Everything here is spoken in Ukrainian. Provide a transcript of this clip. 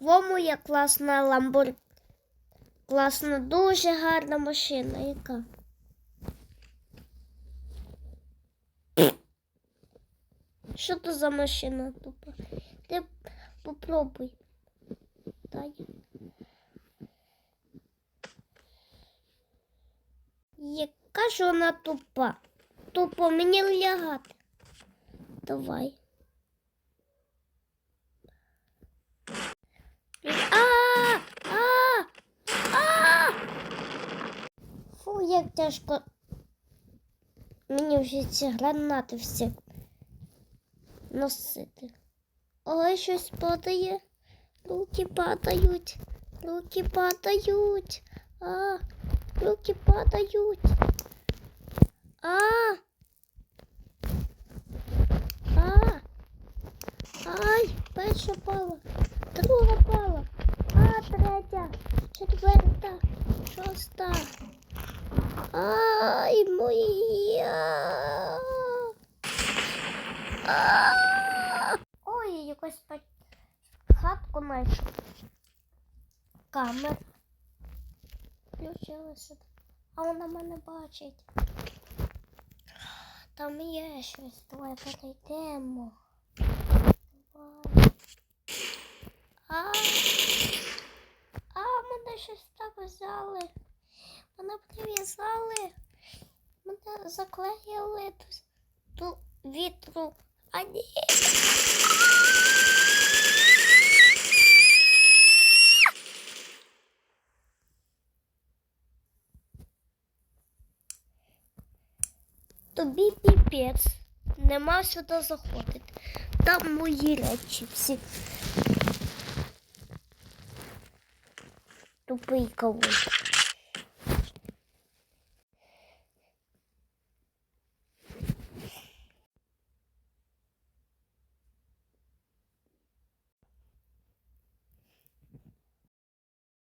Во моя класна ламбор. Класна, дуже гарна машина. Яка? Що то за машина тупа? Ти попробуй. Дай. Яка ж вона тупа? Тупо мені лягати. Давай. Фу, як тяжко. Мені вже ці гранати всі носити. Ой, щось падає. Руки падають. Руки падають. А, руки падають. А. А. Ай, перша пала. Друга пала. А, третя. Четверта. Шоста. Ай, моя. А! Якось хатку знайшов. Камера. Включилася. А вона мене бачить. Там є щось. Давай перейдемо. А, а мене щось так взяли. Мене прив'язали. Мене заклеїли ту вітру. А ні. Тобі піпець. Нема сюди заходити. Там мої речі всі. Тупий кавун.